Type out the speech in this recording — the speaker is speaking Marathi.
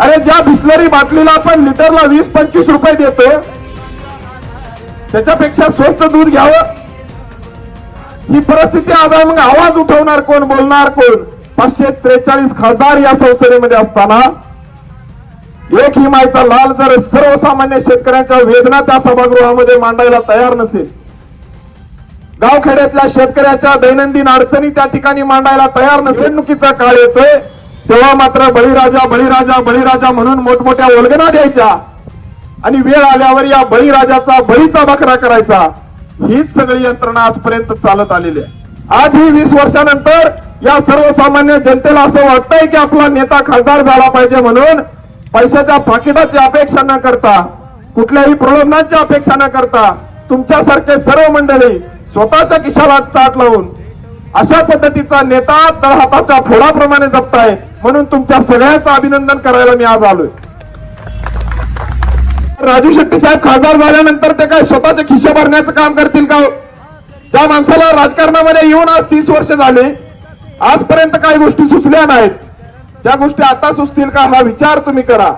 अरे ज्या बिस्लरी बाटलीला आपण लिटरला वीस पंचवीस रुपये देतो त्याच्यापेक्षा स्वस्त दूध घ्यावं? ही परिस्थिती आज मग आवाज उठवणार कोण बोलणार कोण? पाचशे त्रेचाळीस खासदार या संसदेमध्ये असताना एक हिमायचा लाल जर सर्वसामान्य शेतकऱ्यांच्या वेदना त्या सभागृहामध्ये मांडायला तयार नसेल गावखेड्यातल्या शेतकऱ्याच्या दैनंदिन अडचणी त्या ठिकाणी मांडायला तयार नसेल नुकीचा काळ येतोय. तेव्हा मात्र बळीराजा बळीराजा बळीराजा म्हणून मोठमोठ्या ओलगना द्यायच्या आणि वेळ आल्यावर या बळीराजाचा बळीचा बकरा करायचा. हीच सगळी यंत्रणा आजपर्यंत चालत आलेली आहे. आज ही वीस वर्षानंतर या सर्वसामान्य जनतेला असं वाटतंय की आपला नेता खासदार झाला पाहिजे म्हणून पैशाच्या पाकिटाची अपेक्षा न करता कुठल्याही प्रलोभनाची अपेक्षा न करता तुमच्यासारखे सर्व मंडळी स्वतःच्या खिशाला चाट लावून अशा पद्धतीचा नेता तळहाताच्या फोडाप्रमाणे जपताय म्हणून तुमच्या सगळ्यांचं अभिनंदन करायला मी आज आलोय. राजू शेट्टी साहेब खासदार झाल्यानंतर ते काय स्वतःचे खिशे भरण्याचं काम करतील का हो? त्या माणसाला राजकारणामध्ये येऊन आज तीस वर्ष झाले आजपर्यंत काही गोष्टी सुचल्या नाहीत. त्या गोष्टी आता सुचतील का हा विचार तुम्ही करा.